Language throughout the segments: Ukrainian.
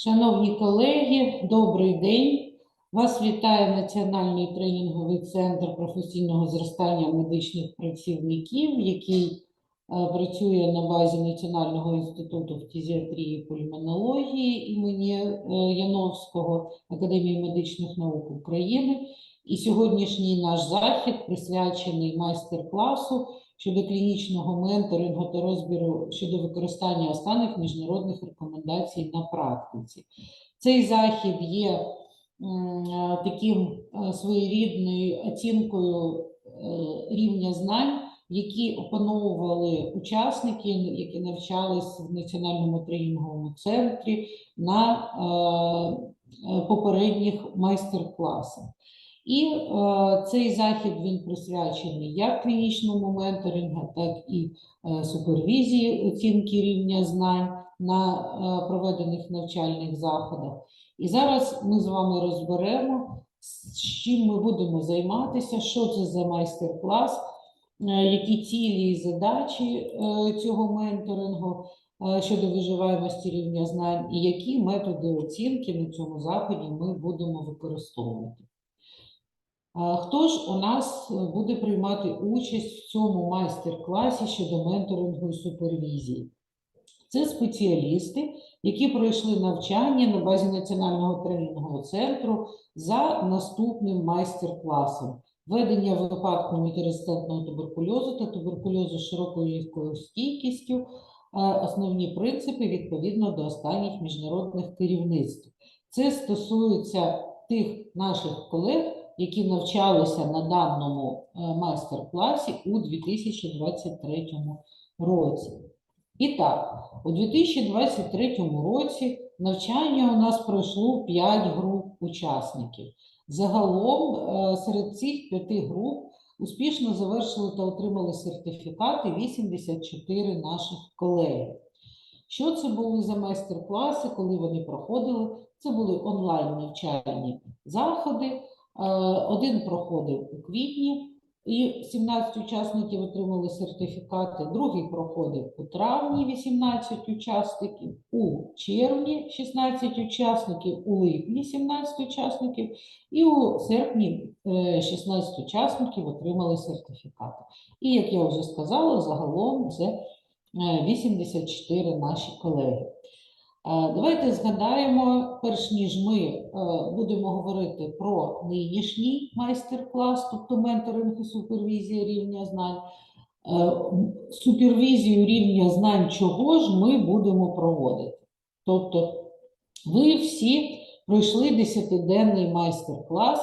Шановні колеги, добрий день. Вас вітає Національний тренінговий центр професійного зростання медичних працівників, який е, працює на базі Національного інституту фтизіатрії і пульмонології імені е, Яновського Академії медичних наук України. І сьогоднішній наш захід присвячений майстер-класу щодо клінічного менторингу та розбіру щодо використання останніх міжнародних рекомендацій на практиці. Цей захід є е, таким е, своєрідною оцінкою е, рівня знань, які опановували учасники, які навчались в Національному тренінговому центрі на попередніх майстер-класах. І е, цей захід він присвячений як клінічному менторингу, так і е, супервізії оцінки рівня знань на е, проведених навчальних заходах. І зараз ми з вами розберемо, з чим ми будемо займатися, що це за майстер-клас, е, які цілі і задачі е, цього менторингу е, щодо виживаємості рівня знань, і які методи оцінки на цьому заході ми будемо використовувати. Хто ж у нас е, буде приймати участь в цьому майстер-класі щодо менторингу і супервізії? Це спеціалісти, які пройшли навчання на базі Національного тренінгового центру за наступним майстер-класом. Ведення випадку мультирезистентного туберкульозу та туберкульозу широкою легкою стійкістю, е, основні принципи відповідно до останніх міжнародних керівництв. Це стосується тих наших колег, які навчалися на даному е, майстер-класі у 2023 році. І так, у 2023 році навчання у нас пройшло 5 груп учасників. Загалом е, серед цих п'яти груп успішно завершили та отримали сертифікати 84 наших колеги. Що це були за майстер-класи, коли вони проходили? Це були онлайн навчальні заходи. Е, Один проходив у квітні, і 17 учасників отримали сертифікати. Другий проходив у травні 18 учасників, у червні 16 учасників, у липні 17 учасників, і у серпні е, 16 учасників отримали сертифікати. І як я вже сказала, загалом це е, 84 наші колеги. Е, Давайте згадаємо, перш ніж ми е, будемо говорити про нинішній майстер-клас, тобто менторинг і супервізія рівня знань. е, Супервізію рівня знань чого ж ми будемо проводити. Тобто ви всі пройшли 10-денний майстер-клас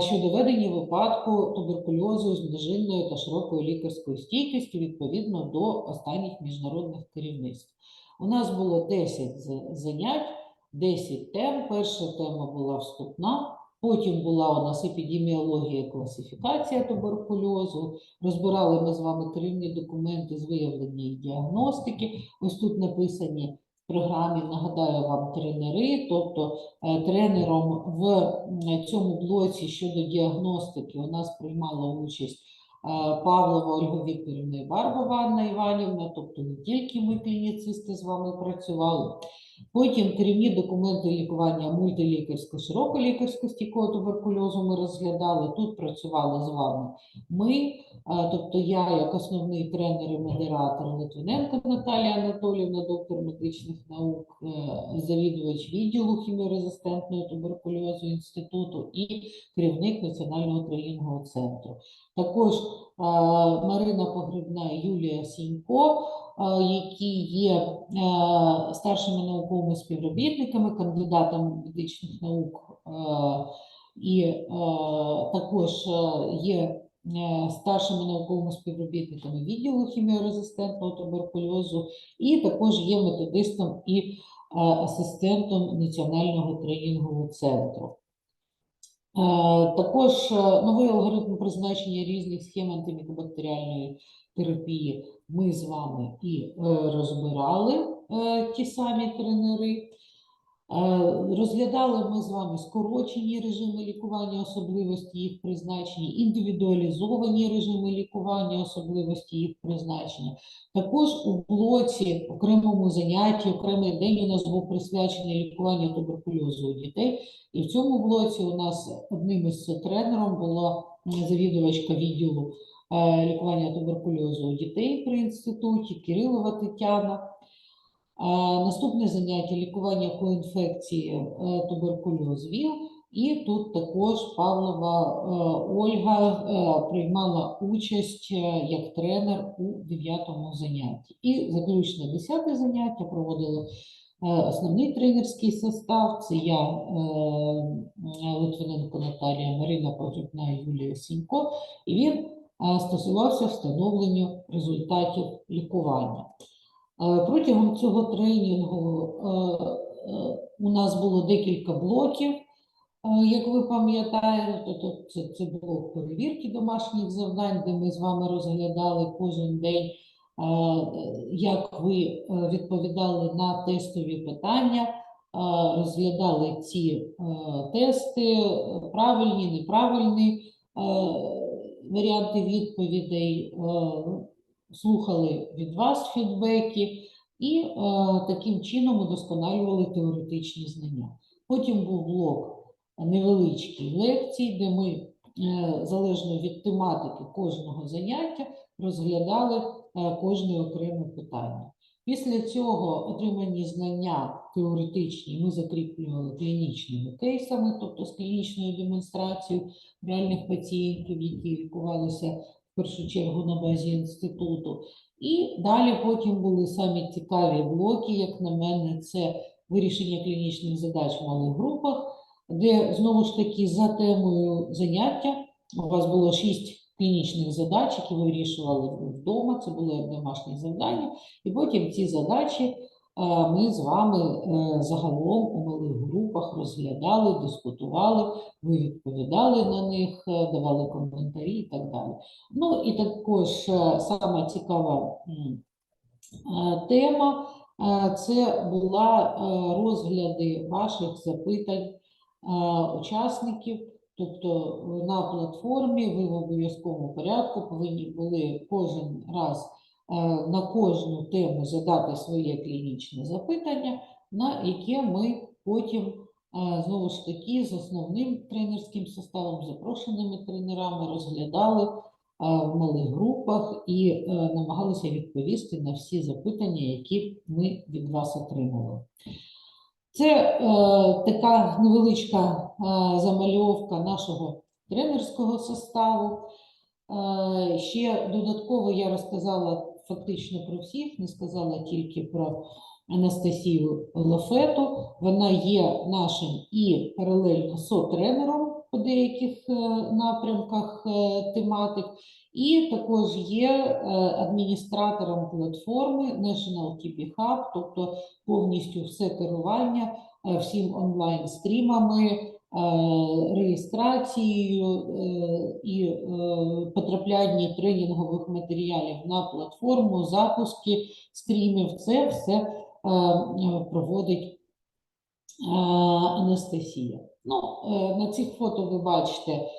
щодо ведення випадку туберкульозу з множинною та широкою лікарською стійкістю відповідно до останніх міжнародних керівництв. У нас було 10 занять, 10 тем. Перша тема була вступна, потім була у нас епідеміологія, класифікація туберкульозу. Розбирали ми з вами керівні документи з виявлення і діагностики. Ось тут написані в програмі, нагадаю вам, тренери, тобто е, тренером в цьому блоці щодо діагностики у нас приймала участь Павлова Ольга Вікторівна і Барбова Анна Іванівна, тобто не тільки ми, клініцисти, з вами працювали. Потім керівні документи лікування мультилікарського, широколікарського стійкого туберкульозу ми розглядали. Тут працювали з вами ми, тобто я як основний тренер і модератор Литвиненко Наталія Анатоліївна, доктор медичних наук, е, завідувач відділу хіміорезистентного туберкульозу інституту і керівник Національного тренінгового центру. Також Марина Погребна і Юлія Сінько, які є е, старшими науковими співробітниками, кандидатами медичних наук, е, і е, також є старшими науковими співробітниками відділу хіміорезистентного туберкульозу, і також є методистом і асистентом Національного тренінгового центру. Е, Також е, новий алгоритм призначення різних схем антимікобактеріальної терапії ми з вами і е, розбирали ті самі тренери. Розглядали ми з вами скорочені режими лікування, особливості їх призначення, індивідуалізовані режими лікування, особливості їх призначення. Також у блоці, окремому занятті, окремий день у нас був присвячений лікуванню туберкульозу у дітей. І в цьому блоці у нас одним із тренером була завідувачка відділу е, лікування туберкульозу у дітей при інституті Кирилова Тетяна. Наступне заняття лікування коінфекції е, туберкульоз ВІЛ. І тут також Павлова е, Ольга е, приймала участь як тренер у дев'ятому занятті. І заключне десяте заняття проводили основний тренерський состав. Це я, Литвиненко Наталія, Марина Погрібна і Юлія Сінько. І він стосувався встановленню результатів лікування. Е, Протягом цього тренінгу е, е, у нас було декілька блоків. Як ви пам'ятаєте, то це, це блок перевірки домашніх завдань, де ми з вами розглядали кожен день, як ви відповідали на тестові питання, розглядали ці тести, правильні, неправильні варіанти відповідей, слухали від вас фідбеки і е, таким чином удосконалювали теоретичні знання. Потім був блок невеличкий лекцій, де ми, е, залежно від тематики кожного заняття, розглядали е, кожне окреме питання. Після цього отримані знання теоретичні ми закріплювали клінічними кейсами, тобто з клінічною демонстрацією реальних пацієнтів, які лікувалися першу чергу на базі інституту. І далі потім були самі цікаві блоки, як на мене, це вирішення клінічних задач в малих групах, де знову ж таки за темою заняття у вас було шість клінічних задач, які ви вирішували вдома. Це були домашні завдання. І потім ці задачі ми з вами е, загалом у малих групах розглядали, дискутували, ви відповідали на них, е, давали коментарі і так далі. Ну і також е, сама цікава тема це була розгляди ваших запитань учасників. Тобто на платформі ви в обов'язковому порядку повинні були кожен раз на кожну тему задати своє клінічне запитання, на яке ми потім е, знову ж таки з основним тренерським составом, запрошеними тренерами розглядали е, в малих групах і е, намагалися відповісти на всі запитання, які ми від вас отримали. Це е, така невеличка е, замальовка нашого тренерського составу. Е, ще додатково я розказала фактично про всіх, не сказала тільки про Анастасію Лофету. Вона є нашим і паралельно сотренером по деяких е, напрямках е, тематик, і також є е, адміністратором платформи National TP Hub, тобто повністю все керування всім онлайн-стрімами, реєстрацією е, і е, потрапляння тренінгових матеріалів на платформу, запуски стрімів. Це все е, е, проводить е, Анастасія. Ну, е, на цих фото ви бачите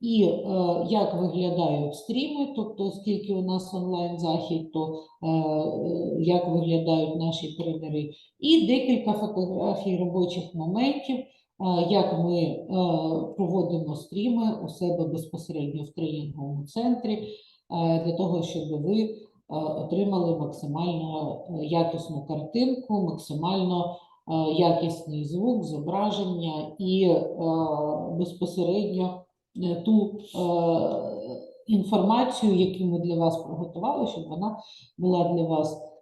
і е, як виглядають стріми, тобто оскільки у нас онлайн захід, то е, е, як виглядають наші тренери, і декілька фотографій робочих моментів, е, як ми е, проводимо стріми у себе безпосередньо в тренінговому центрі, е, для того, щоб ви е, отримали максимально е, якісну картинку, максимально е, якісний звук, зображення і е, безпосередньо е, ту е, інформацію, яку ми для вас приготували, щоб вона була для вас е,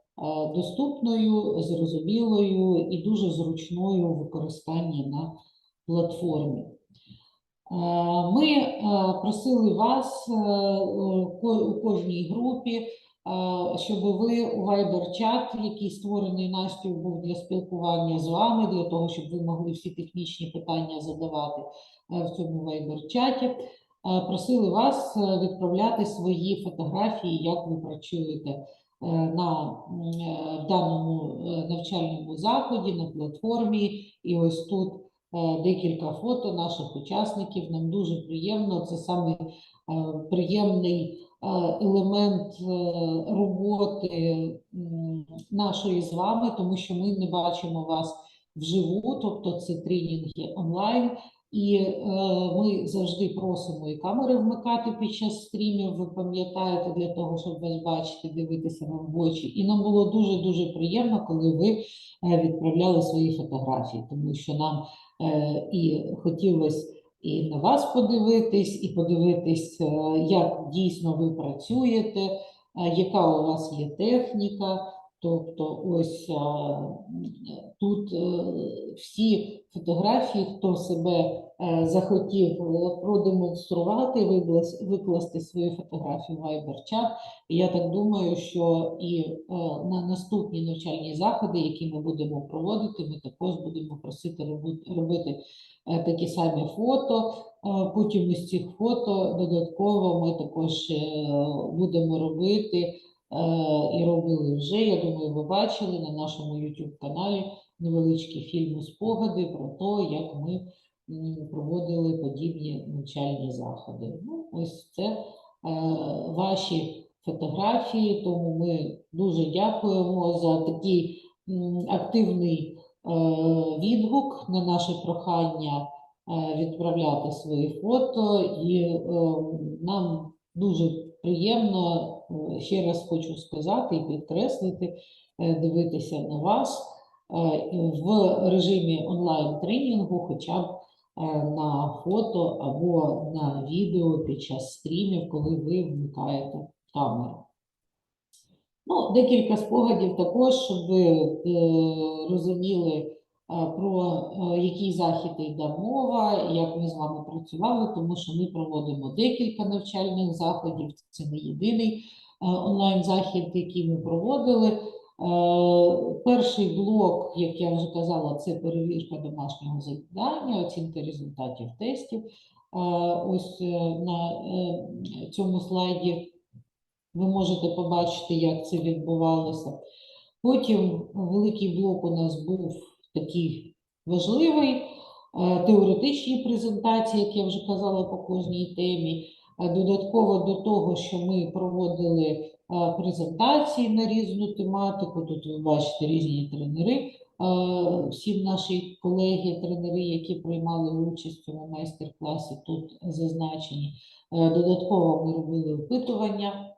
доступною, зрозумілою і дуже зручною у використанні на платформі. Е, Ми е, просили вас е, у кожній групі, е, щоб ви у Viber-чат, який створений Настю, був для спілкування з вами, для того, щоб ви могли всі технічні питання задавати е, в цьому Viber-чаті. Е, Просили вас е, відправляти свої фотографії, як ви працюєте на е, в даному е, навчальному заході на платформі. І ось тут е, декілька фото наших учасників. Нам дуже приємно. Це саме е, приємний е, елемент е, роботи нашої з вами, тому що ми не бачимо вас вживу, тобто це тренінги онлайн. І е, ми завжди просимо і камери вмикати під час стрімів. Ви пам'ятаєте, для того, щоб вас бачити, дивитися вам в очі. І нам було дуже дуже приємно, коли ви е, відправляли свої фотографії, тому що нам е, і хотілося і на вас подивитись, і подивитись, е, як дійсно ви працюєте, е, яка у вас є техніка. Тобто, ось а, тут е, всі фотографії, хто себе е, захотів е, продемонструвати, викласти свої фотографії в. І я так думаю, що і е, на наступні навчальні заходи, які ми будемо проводити, ми також будемо просити робити е, такі самі фото. Е, Потім із цих фото додатково ми також е, будемо робити е, і робили вже. Я думаю, ви бачили на нашому YouTube каналі невеличкі фільми спогади про те, як ми проводили подібні навчальні заходи. Ну, ось це е, ваші фотографії, тому ми дуже дякуємо за такий м, активний е, відгук на наше прохання е, відправляти свої фото, і е, нам дуже приємно, е, ще раз хочу сказати і підкреслити, е, дивитися на вас е, в режимі онлайн-тренінгу, хоча б на фото або на відео під час стрімів, коли ви вмикаєте камеру. Ну, декілька спогадів також, щоб ви е, розуміли, е, про е, який захід йде мова, як ми з вами працювали, тому що ми проводимо декілька навчальних заходів. Це не єдиний е, онлайн-захід, який ми проводили. Е, Перший блок, як я вже казала, це перевірка домашнього завдання, оцінка результатів тестів. Е, Ось е, на цьому слайді ви можете побачити, як це відбувалося. Потім великий блок у нас був такий важливий, теоретичні презентації, як я вже казала по кожній темі. Додатково до того, що ми проводили презентації на різну тематику. Тут ви бачите різні тренери. Всі наші колеги, тренери, які приймали участь цьому майстер-класі, тут зазначені. Е, Додатково ми робили опитування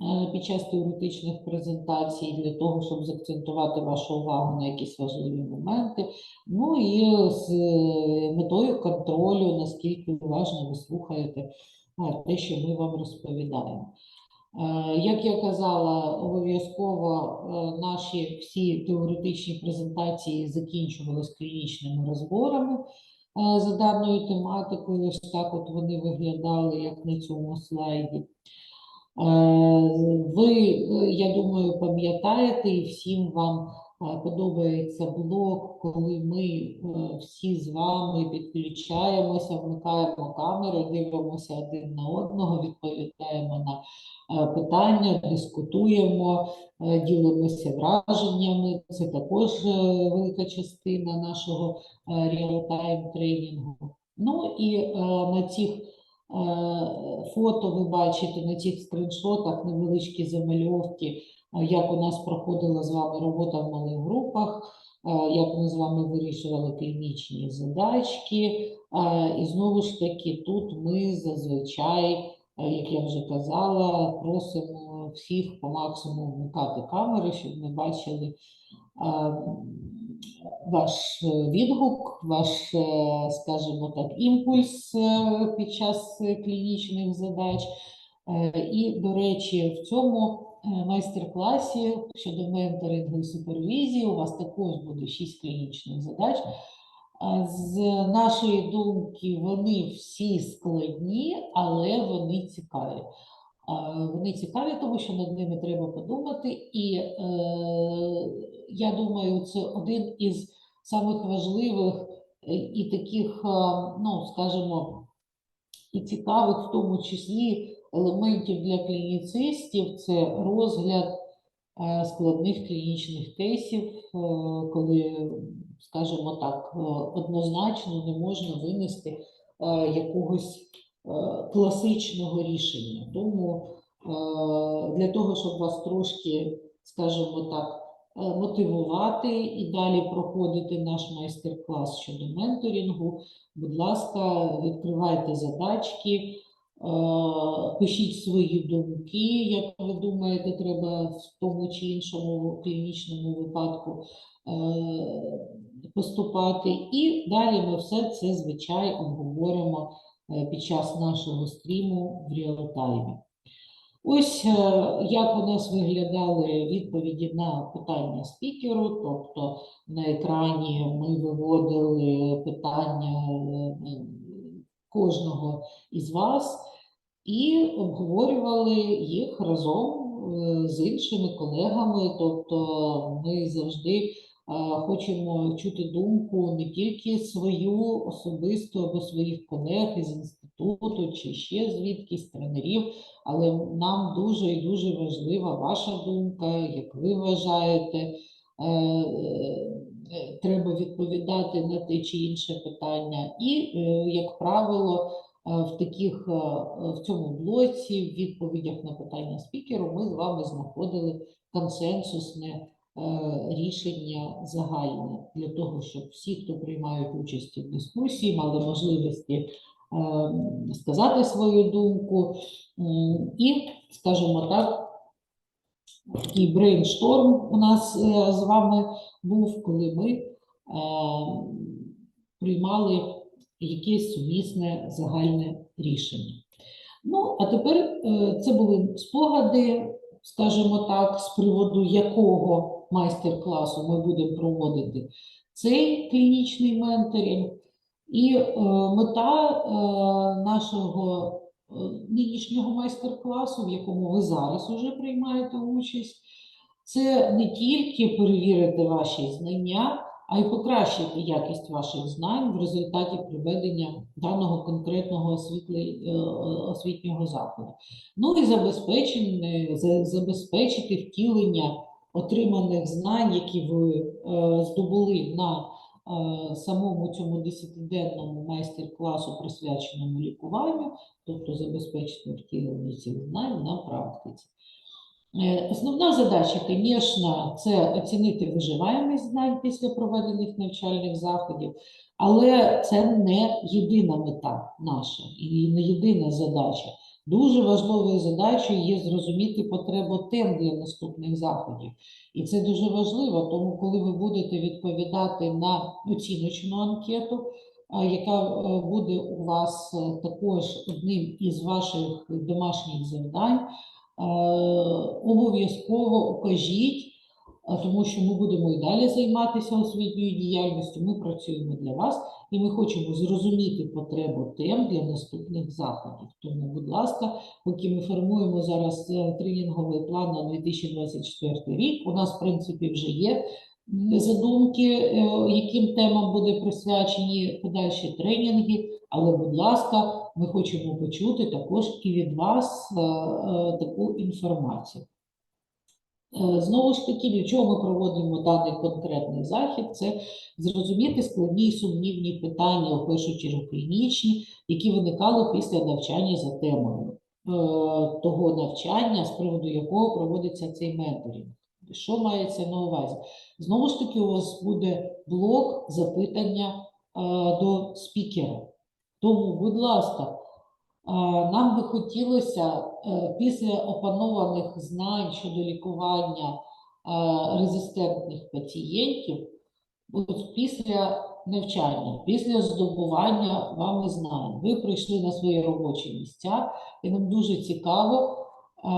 е, під час теоретичних презентацій для того, щоб заакцентувати вашу увагу на якісь важливі моменти. Ну і з е, метою контролю, наскільки уважно ви слухаєте те, що ми вам розповідаємо. Е, Як я казала, обов'язково е, наші всі теоретичні презентації закінчувалися клінічними розборами е, за даною тематикою. Ось так от вони виглядали, як на цьому слайді. Ви, я думаю, пам'ятаєте, і всім вам подобається блок, коли ми е, всі з вами підключаємося, вмикаємо камери, дивимося один на одного, відповідаємо на е, питання, дискутуємо, е, ділимося враженнями. Це також велика частина нашого реал-тайм тренінгу. Ну і на цих Фото ви бачите на цих скріншотах невеличкі замальовки, е, як у нас проходила з вами робота в малих групах, е, як ми з вами вирішували клінічні задачки. Е, І знову ж таки, тут ми зазвичай, е, як я вже казала, просимо всіх по максимуму вмикати камери, щоб ми бачили е, ваш е, відгук, ваш, е, скажімо так, імпульс е, під час клінічних задач. І, до речі, в цьому майстер-класі щодо менторингу і супервізії у вас також буде 6 клінічних задач. З нашої думки, вони всі складні, але вони цікаві. Вони цікаві, тому що над ними треба подумати, і е, я думаю, це один із самих важливих е, і таких, а, ну, скажімо, і цікавих в тому числі елементів для клініцистів це розгляд е, складних клінічних кейсів, е, коли, скажімо так, е, однозначно не можна винести е, якогось е, класичного рішення. Тому е, для того, щоб вас трошки, скажімо так, е, мотивувати і далі проходити наш майстер-клас щодо менторингу, будь ласка, відкривайте задачки, е, пишіть свої думки, як ви думаєте, треба в тому чи іншому клінічному випадку е, поступати. І далі ми все це, звичайно, обговоримо е, під час нашого стріму в реал-таймі. Ось е, як у нас виглядали відповіді на питання спікеру, тобто на екрані ми виводили питання е, кожного із вас і обговорювали їх разом е, з іншими колегами. Тобто ми завжди е, хочемо чути думку не тільки свою особисту або своїх колег із інституту чи ще звідкись тренерів, але нам дуже і дуже важлива ваша думка, як ви вважаєте. е, е, Треба відповідати на те чи інше питання, і, е, як правило, в таких в цьому блоці, в відповідях на питання спікеру, ми з вами знаходили консенсусне рішення загальне для того, щоб всі, хто приймають участь в дискусії, мали можливості е, сказати свою думку і, скажімо так, такий брейншторм у нас е, з вами був, коли ми е, приймали якесь сумісне загальне рішення. Ну, а тепер е, це були спогади, скажімо так, з приводу якого майстер-класу ми будемо проводити цей клінічний менторинг. І е, мета е, нашого е, нинішнього майстер-класу, в якому ви зараз уже приймаєте участь, це не тільки перевірити ваші знання, а й покращити якість ваших знань в результаті проведення даного конкретного освітле- е, освітнього заходу. Ну і забезпечення- за- забезпечити втілення отриманих знань, які ви е, здобули на е, самому цьому десятиденному майстер-класу, присвяченому лікуванню, тобто забезпечити втілення цих знань на практиці. Е, Основна задача, звісно, це оцінити виживаємість знань після проведених навчальних заходів, але це не єдина мета наша і не єдина задача. Дуже важливою задачею є зрозуміти потребу тем для наступних заходів. І це дуже важливо, тому коли ви будете відповідати на оціночну анкету, яка е, буде у вас е, також одним із ваших домашніх завдань, е, обов'язково укажіть, тому що ми будемо і далі займатися освітньою діяльністю. Ми працюємо для вас і ми хочемо зрозуміти потребу тем для наступних заходів. Тому, будь ласка, поки ми формуємо зараз е, тренінговий план на 2024 рік, у нас, в принципі, вже є задумки, е, яким темам буде присвячені подальші тренінги. Але, будь ласка, ми хочемо почути також і від вас е, е, таку інформацію. Е, Знову ж таки, для чого ми проводимо даний конкретний захід? Це зрозуміти складні і сумнівні питання, в першу чергу клінічні, які виникали після навчання за темою е, того навчання, з приводу якого проводиться цей менторинг. Що мається на увазі? Знову ж таки, у вас буде блок запитання е, до спікера. Тому, будь ласка, Нам би хотілося е, після опанованих знань щодо лікування е, резистентних пацієнтів, після навчання, після здобування вами знань, ви прийшли на свої робочі місця, і нам дуже цікаво, е,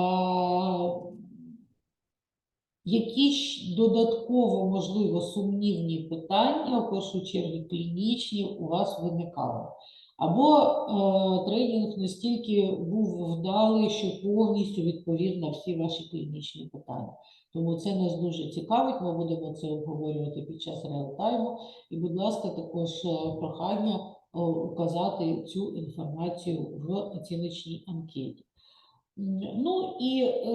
які додатково, можливо, сумнівні питання, в першу чергу клінічні, у вас виникали. Або е, тренінг настільки був вдалий, що повністю відповів на всі ваші клінічні питання. Тому це нас дуже цікавить. Ми будемо це обговорювати під час реалтайму. І, будь ласка, також е, прохання е, указати цю інформацію в оціночній анкеті. Ну і е,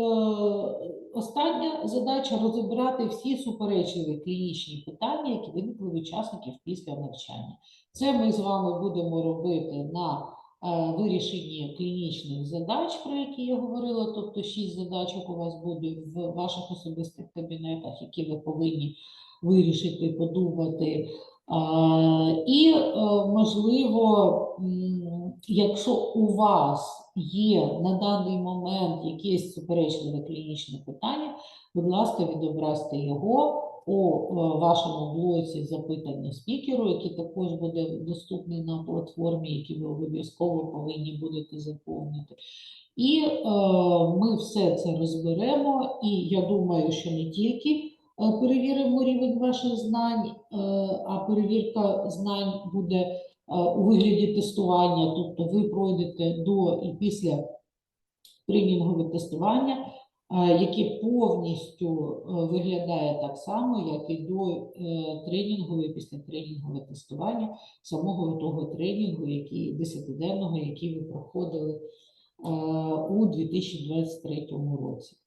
остання задача розібрати всі суперечливі клінічні питання, які виникли в учасників після навчання. Це ми з вами будемо робити на е, вирішенні клінічних задач, про які я говорила, тобто шість задачок у вас буде в ваших особистих кабінетах, які ви повинні вирішити, подумати. А, І, е, можливо, якщо у вас є на даний момент якесь суперечливе клінічне питання, будь ласка, відобразьте його у е, вашому блоці запитання спікеру, який також буде доступний на платформі, який ви обов'язково повинні будете заповнити. І е, ми все це розберемо, і я думаю, що не тільки е, перевіримо рівень ваших знань, е, а перевірка знань буде у вигляді тестування, тобто ви пройдете до і після тренінгове тестування, е, яке повністю е, виглядає так само, як і до е, тренінгове і після тренінгове тестування самого того тренінгу, який 10-денного, який ви проходили е, у 2023 році.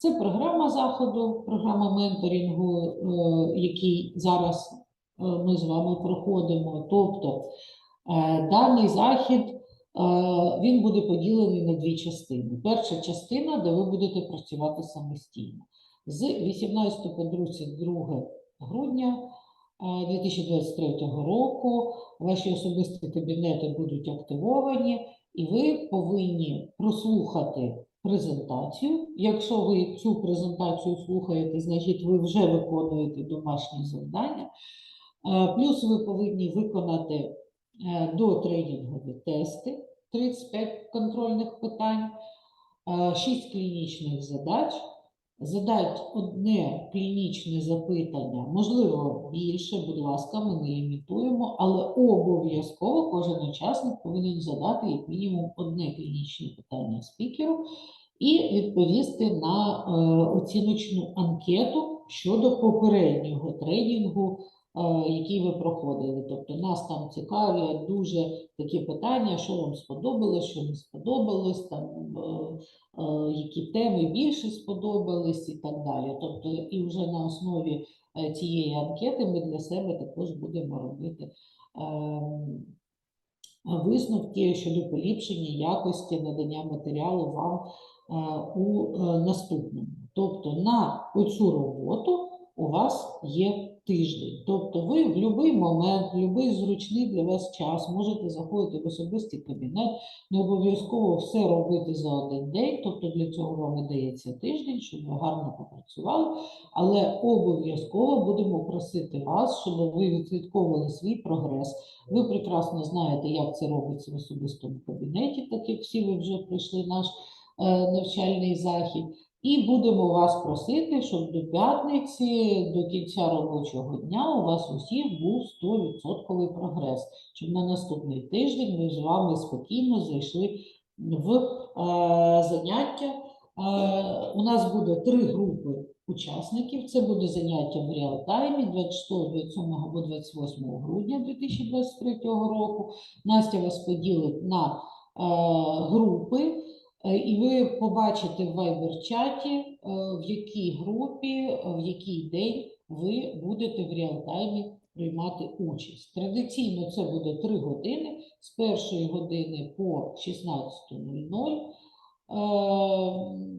Це програма заходу, програма менторингу, е, який зараз е, ми з вами проходимо. Тобто е, даний захід е, він буде поділений на дві частини. Перша частина, де ви будете працювати самостійно. З 18 по 22 грудня е, 2023 року ваші особисті кабінети будуть активовані, і ви повинні прослухати презентацію. Якщо ви цю презентацію слухаєте, значить ви вже виконуєте домашні завдання. Е, Плюс ви повинні виконати е, до тренінгові тести, 35 контрольних питань, 6 клінічних задач, задати одне клінічне запитання, можливо, більше, будь ласка, ми не лімітуємо, але обов'язково кожен учасник повинен задати як мінімум одне клінічне питання спікеру і відповісти на е, оціночну анкету щодо попереднього тренінгу, е, який ви проходили. Тобто нас там цікавлять дуже такі питання, що вам сподобалось, що не сподобалось, там, е, е, які теми більше сподобались і так далі. Тобто, і вже на основі цієї анкети ми для себе також будемо робити. ем, Висновки щодо поліпшення якості надання матеріалу вам у наступному. Тобто на оцю роботу у вас є тиждень. Тобто ви в будь-який момент, в будь-який зручний для вас час можете заходити в особистий кабінет, не обов'язково все робити за один день, тобто для цього вам дається тиждень, щоб ви гарно попрацювали, але обов'язково будемо просити вас, щоб ви відслідковували свій прогрес. Ви прекрасно знаєте, як це робиться в особистому кабінеті, так як всі ви вже пройшли наш е, навчальний захід. І будемо вас просити, щоб до п'ятниці, до кінця робочого дня у вас усіх був 100% прогрес, щоб на наступний тиждень ми з вами спокійно зайшли в е, заняття. Е, у нас буде три групи учасників. Це буде заняття в реалтаймі 26, 27 або 28 грудня 2023 року. Настя вас поділить на е, групи. Е, І ви побачите в Viber-чаті, е, в якій групі, е, в який день ви будете в реалтаймі приймати участь. Традиційно це буде 3 години з першої години по 16.00. Ем,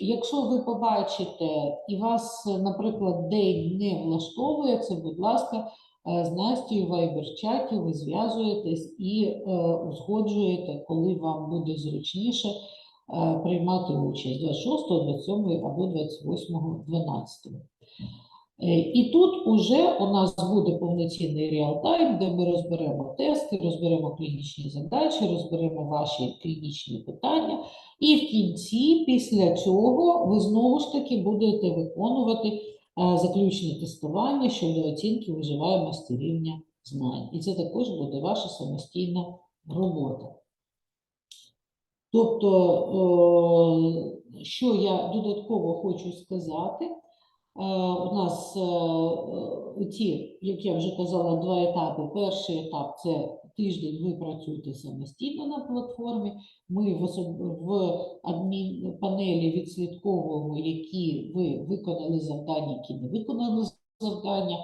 Якщо ви побачите і вас, наприклад, день не влаштовує, це, будь ласка, з Настю в Viber-чаті ви зв'язуєтесь і е, узгоджуєте, коли вам буде зручніше е, приймати участь 26, 27 або 28, 12. Е, І тут уже у нас буде повноцінний реалтайм, де ми розберемо тести, розберемо клінічні задачі, розберемо ваші клінічні питання. І в кінці, після цього, ви знову ж таки будете виконувати е, заключне тестування щодо оцінки виживаємості рівня знань. І це також буде ваша самостійна робота. Тобто, е, що я додатково хочу сказати, у нас е, е, ті, як я вже казала, два етапи. Перший етап це тиждень ви працюєте самостійно на платформі. Ми в, особ- в адмінпанелі відслідковуємо, які ви виконали завдання, які не виконали завдання.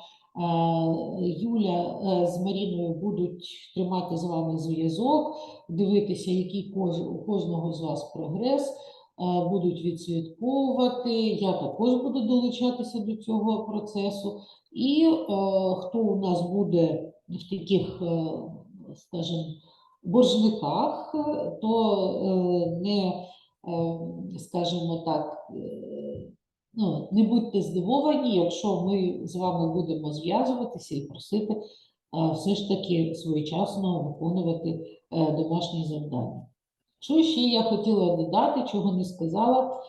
Юля е, з Маріною будуть тримати з вами зв'язок, дивитися, який кож, у кожного з вас прогрес, е, будуть відслідковувати. Я також буду долучатися до цього процесу. І е, хто у нас буде в таких, е, скажімо, боржниках, е, то е, не, е, скажімо так, ну, не будьте здивовані, якщо ми з вами будемо зв'язуватися і просити все ж таки своєчасно виконувати домашні завдання. Що ще я хотіла додати, чого не сказала,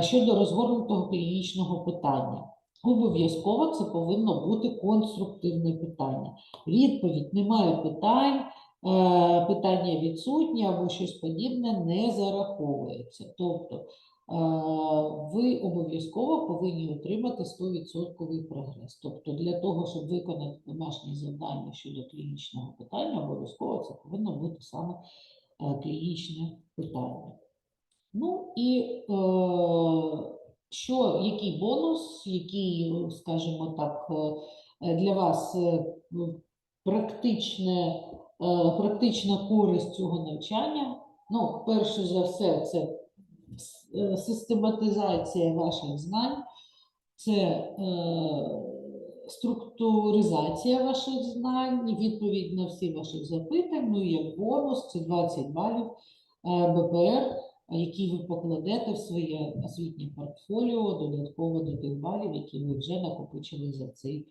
щодо розгорнутого клінічного питання. Обов'язково це повинно бути конструктивне питання. Відповідь немає питань, е, питання відсутні або щось подібне не зараховується. Тобто е, ви обов'язково повинні отримати 100% прогрес. Тобто для того, щоб виконати домашнє завдання щодо клінічного питання, обов'язково це повинно бути саме е, клінічне питання. Ну і що, який бонус, який, скажімо так, е, для вас е, практичне, е, практична користь цього навчання? Ну, перше за все, це систематизація ваших знань, це структуризація ваших знань, відповідь на всі ваші запитання, ну і як бонус, це 20 балів БПР, які ви покладете в своє освітнє портфоліо додатково до тих балів, які ви вже накопичили за цей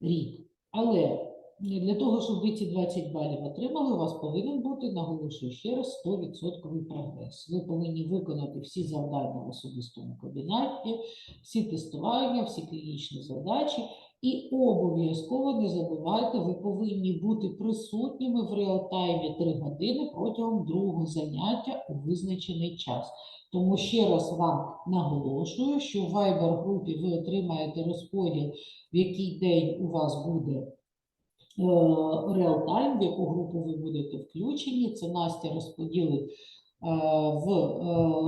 рік. Але для того, щоб ви ці 20 балів отримали, у вас повинен бути, наголошую ще раз, 100% прогрес. Ви повинні виконати всі завдання в особистому кабінеті, всі тестування, всі клінічні задачі. І обов'язково не забувайте, ви повинні бути присутніми в реалтаймі 3 години протягом другого заняття у визначений час. Тому ще раз вам наголошую, що в Viber групі ви отримаєте розподіл, в який день у вас буде реалтайм, в яку групу ви будете включені. Це Настя розподілить е, в е,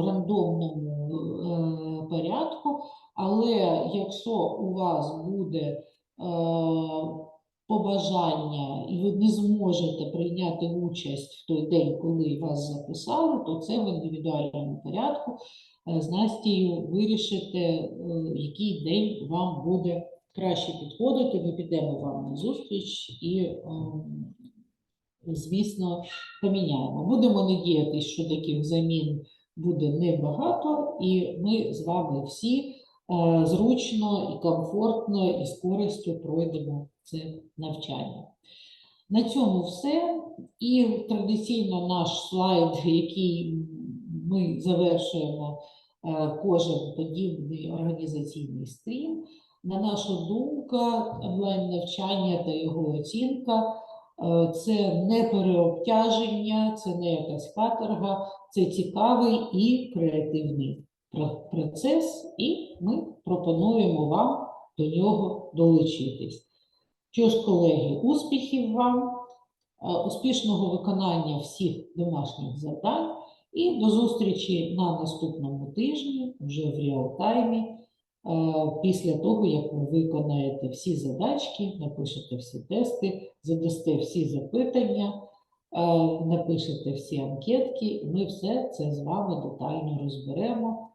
рандомному е, порядку. Але якщо у вас буде е, побажання і ви не зможете прийняти участь в той день, коли вас записали, то це в індивідуальному порядку е, з Настею вирішите, е, який день вам буде краще підходити. Ми підемо вам на зустріч і, ем, звісно, поміняємо. Будемо надіятися, що таких замін буде небагато, і ми з вами всі зручно і комфортно і з користю пройдемо це навчання. На цьому все. І традиційно наш слайд, який ми завершуємо е, кожен подібний організаційний стрім. На нашу думку, онлайн-навчання та його оцінка е, це не переобтяження, це не якась каторга, це цікавий і креативний процес, і ми пропонуємо вам до нього долучитись. Що ж, колеги, успіхів вам, е, успішного виконання всіх домашніх завдань і до зустрічі на наступному тижні, вже в реалтаймі. Е, Після того, як ви виконаєте всі задачки, напишете всі тести, задасте всі запитання, е, напишете всі анкетки, і ми все це з вами детально розберемо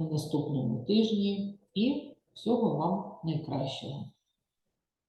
на наступному тижні. І всього вам найкращого.